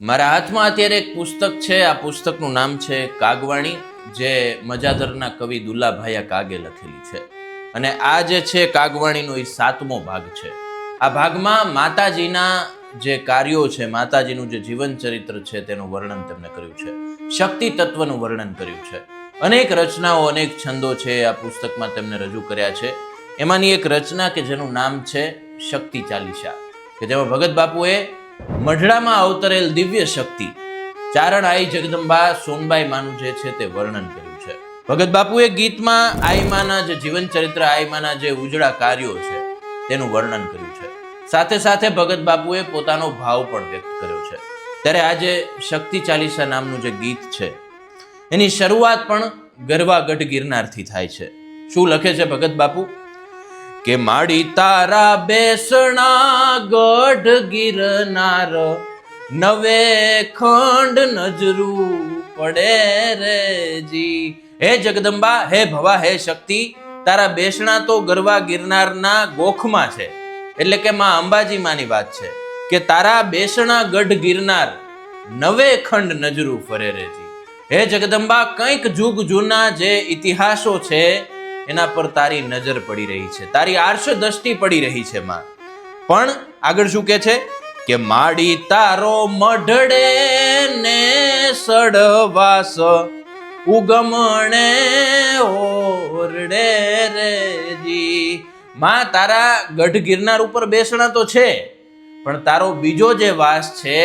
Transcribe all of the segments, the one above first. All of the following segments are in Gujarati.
મારા હાથમાં અત્યારે એક પુસ્તક છે, આ પુસ્તકનું નામ છે કાગવાણી, જે મજાદરના કવિ દુલ્લાભાયા કાગે લખેલી છે. અને આ જે છે કાગવાણીનો એ સાતમો ભાગ છે. આ ભાગમાં માતાજીના જે કાર્યો છે, માતાજીનું જે જીવન ચરિત્ર છે, તેનું વર્ણન તેમણે કર્યું છે. શક્તિ તત્વનું વર્ણન કર્યું છે. અનેક રચનાઓ, અનેક છંદો છે આ પુસ્તકમાં તેમને રજૂ કર્યા છે. એમાંની એક રચના કે જેનું નામ છે શક્તિ ચાલીસા, કે જેમાં ભગત બાપુએ મઢડામાં અવતરેલ દિવ્ય શક્તિ. ચારણ આઈ જગદંબા સોનબાઈ માનું જે છે તે વર્ણન કર્યું છે. ભગત બાપુએ ગીતમાં આઈમાના જે જીવન ચરિત્ર, આઈમાના જે ઉજળા કાર્યો છે, તેનું વર્ણન કર્યું છે. સાથે સાથે ભગત બાપુએ પોતાનો ભાવ પણ વ્યક્ત કર્યો છે. ત્યારે આજે શક્તિ ચાલીસા નામનું જે ગીત છે, એની શરૂઆત પણ ગરવા ગઢ ગિરનારથી થાય છે. શું લખે છે ભગત બાપુ? કે માડી તારા બેસણા ગઢ ગિરનાર નવે ખંડ નજરું પડે રે જી. હે જગદંબા, હે ભવા, હે શક્તિ, તારા બેસણા તો ગરવા ગિરનારના ગોખમાં છે. એટલે કે માં અંબાજી માની વાત છે કે તારા બેસણા ગઢ ગિરનાર, નવે ખંડ નજરું ફરે રેજી હે જગદંબા, કંઈક જુગ જૂના જે ઇતિહાસો છે એના પર તારી નજર પડી રહી છે. તારી આર્ષ દ્રષ્ટિ પડી રહી છે માં. પણ આગળ શું કે છે? કે માડી તારો મઢડે ને સડવાસ, ઉગમણે ઓરડે રે જી. માં તારા ગઢ ગિરનાર ઉપર બેસણા તો છે, પણ તારો બીજો જે વાસ છે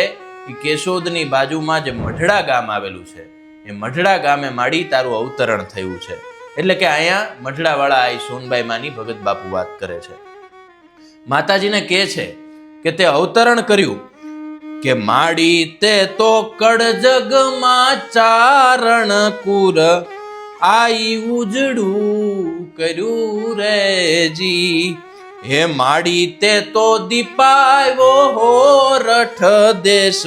એ કેશોદની બાજુમાં જે મઢડા ગામ આવેલું છે. એ મઢડા ગામે માડી તારું અવતરણ થયું છે. એટલે કે અહીંયા મઢડાવાળા આઈ સોનબાઈ માની ભગત બાપુ વાત કરે છે. માતાજીને કહે છે કે તે અવતરણ કર્યું કે માડી તે તો કડજગમાં ચારણ કુર આઈ ઉજડું કર્યું રેજી હે માડી તે તો દીપાયો હો રઠ દેશ,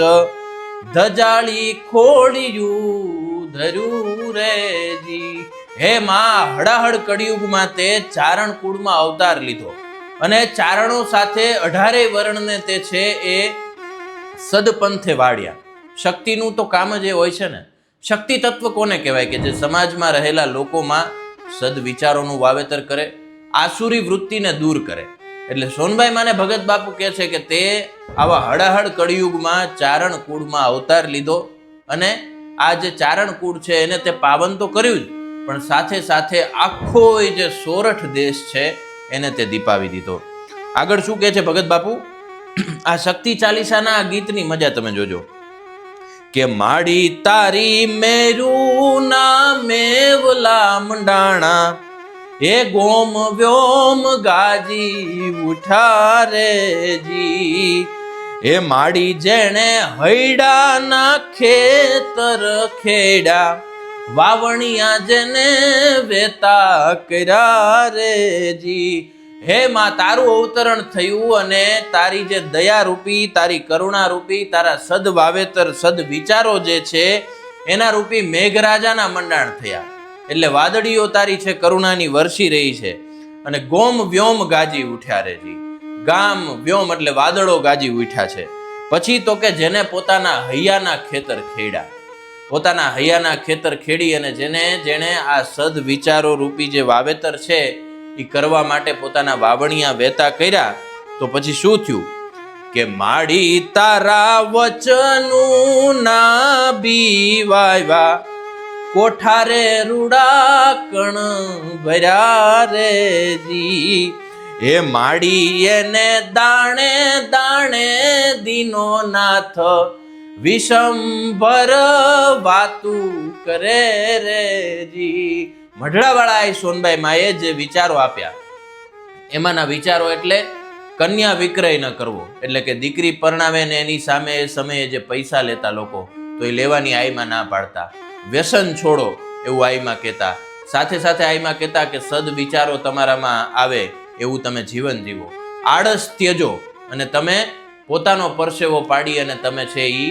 ધજાળી ખોડિયું ધરું રે જી. હે માં હડાહડ કળિયુગમાં તે ચારણ કુળમાં અવતાર લીધો અને ચારણો સાથે અઢારે વર્ણને તે છે એ સદપંથે વાળ્યા. શક્તિનું તો કામ જ એ હોય છે ને. શક્તિ તત્વ કોને કહેવાય કે જે સમાજમાં રહેલા લોકોમાં સદ વિચારોનું વાવેતર કરે, આસુરી વૃત્તિને દૂર કરે? એટલે સોનભાઈ માને ભગત બાપુ કહે છે કે તે આવા હડાહડ કળિયુગમાં ચારણ કુળમાં અવતાર લીધો અને આ જે ચારણ કુળ છે એને તે પાવન તો કર્યું જ. પણ સાથે સાથે આખો એ જે સોરઠ દેશ છે, એને તે દીપાવી દીધો. આગળ શું કહે છે ભગત બાપુ? આ શક્તિ ચાલીસાના ગીતની મજા તમે જોજો. કે માડી તારી મેરું ના મેવલા મંડાણા, એ ગોમ વ્યોમ ગાજી ઉઠારે જી. એ માડી જેણે હૈડા ના ખેતર ખેડા વાવણિયા જેને વેતા કર્યા રે જી. હે માં, તારું અવતરણ થયું અને તારી જે દયારૂપી, તારી કરુણા રૂપી તારા સદ વાવેતર સદ વિચારો જે છે, એના રૂપી મેઘરાજાના મંડાણ થયા. એટલે વાદળીઓ તારી છે કરુણાની વરસી રહી છે અને ગોમ વ્યોમ ગાજી ઉઠ્યા રેજી ગામ વ્યોમ એટલે વાદળો ગાજી ઉઠ્યા છે. પછી તો કે જેને પોતાના હૈયાના ખેતર ખેડ્યા. પોતાના હૈયાના ખેતર ખેડી અને જેને, જેણે આ સદ વિચારો રૂપી જે વાવેતર છે એ કરવા માટે પોતાના વાવણિયા વેતા કર્યા, તો પછી શું થયું? કે માડી તારા વચનું ના બીવાયવા કોઠારે રૂડા કણ ભર્યા રે જી. હે માડી એને દાણે દાણે દીનો નાથ વિષંભર વાતું કરે રે જી. મઢડાવાળા એ સોનબાઈ માએ જે વિચારો આપ્યા, એમાંના વિચારો એટલે કન્યા વિક્રય ન કરવો. એટલે કે દીકરી પરણાવે ને એની સામે એ સમયે જે પૈસા લેતા લોકો, તો એ લેવાની આઈમાં ના પાડતા. વ્યસન છોડો એવું આઈમાં કહેતા. સાથે સાથે આઈમાં કહેતા કે સદ વિચારો તમારામાં આવે એવું તમે જીવન જીવો. આળસ ત્યજો અને તમે પોતાનો પરસેવો પાડી અને તમે છે એ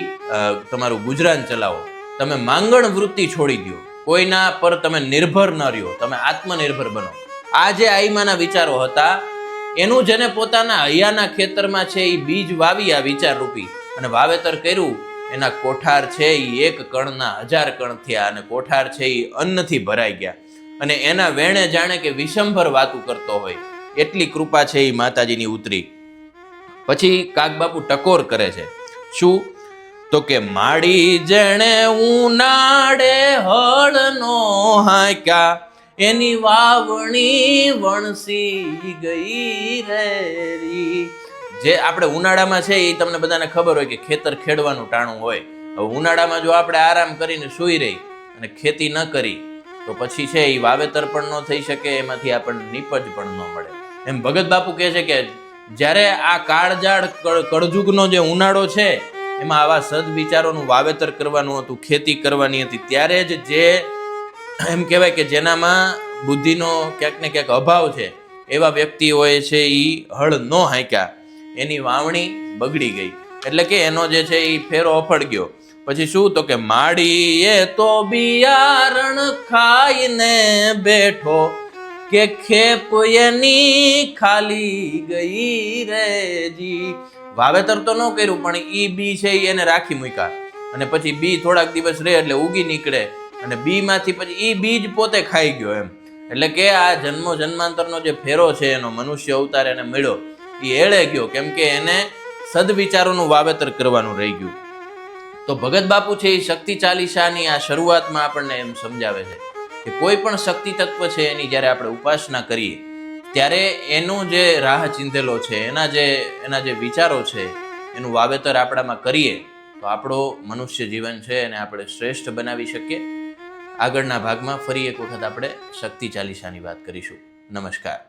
તમારું ગુજરાન ચલાવો. તમે માંગણ વૃત્તિ છોડી દો કોઈના પર તમે નિર્ભર ન રહ્યો. તમે આત્મનિર્ભર બનો. આ જે આઈમાના વિચારો હતા, એનું જેને પોતાના હૈયાના ખેતરમાં છે એ બીજ વાવી આ વિચાર રૂપી અને વાવેતર કર્યું, એના કોઠાર છે એ એક કણના હજાર કણ થયા અને કોઠાર છે એ અન્નથી ભરાઈ ગયા. અને એના વેણે જાણે કે વિશંભર વાતું કરતો હોય. એટલી કૃપા છે એ માતાજીની ઉતરી. પછી કાગબાપુ ટકોર કરે છે. શું? તો કે માડી જેણે ઉનાળે હળનો હાંક્યા, એની વાવણી વણસી ગઈ રે જે આપણે ઉનાળામાં છે એ તમને બધાને ખબર હોય કે ખેતર ખેડવાનું ટાણું હોય. હવે ઉનાળામાં જો આપણે આરામ કરીને સૂઈ રહી અને ખેતી ન કરી, તો પછી છે એ વાવેતર પણ ન થઈ શકે, એમાંથી આપણને નીપજ પણ ન મળે. એમ ભગત બાપુ કહે છે કે જ્યારે આ કાળજાળ કળ- કળજુગનો જે ઉનાળો છે, એમાં આવા સદવિચારોનું વાવેતર કરવાનું હતું, ખેતી કરવાની હતી, ત્યારે જ જે, એમ કહેવાય કે જેનામાં બુદ્ધિનો ક્યાંક ને ક્યાંક અભાવ છે, એવા વ્યક્તિઓએ છે એ હળ ન હાંક્યા. એની વાવણી બગડી ગઈ. એટલે કે એનો જે છે એ ફેરો અફળ ગયો. પછી શું? તો કે માડીએ તો બિયારણ ખાઈને બેઠો. કે ખેપ એની ખાલી ગઈ રે જી. વાવેતર તો ન કર્યું, પણ ઈ બી છે એને રાખી મૂક્યા. અને પછી બી થોડાક દિવસ રહે એટલે ઉગી નીકળે. અને બી માંથી પછી ઈ બીજ પોતે ખાઈ ગયો એમ. એટલે કે આ જન્મો જન્માંતરનો જે ફેરો છે એનો મનુષ્ય અવતાર એને મળ્યો. એ એળે ગયો, કેમ કે એને સદવિચારોનું વાવેતર કરવાનું રહી ગયું. તો ભગત બાપુ છે એ શક્તિ ચાલીસાની આ શરૂઆતમાં આપણને એમ સમજાવે છે. કે કોઈ પણ શક્તિ તત્વ છે એની જ્યારે આપણે ઉપાસના કરીએ, ત્યારે એનું જે રાહ ચીંધેલો છે, એના જે એના જે વિચારો છે, એનું વાવેતર આપણામાં કરીએ, તો આપણો મનુષ્ય જીવન છે એને આપણે શ્રેષ્ઠ બનાવી શકીએ. આગળના ભાગમાં ફરી એક વખત આપણે શક્તિ ચાલીસાની વાત કરીશું. નમસ્કાર.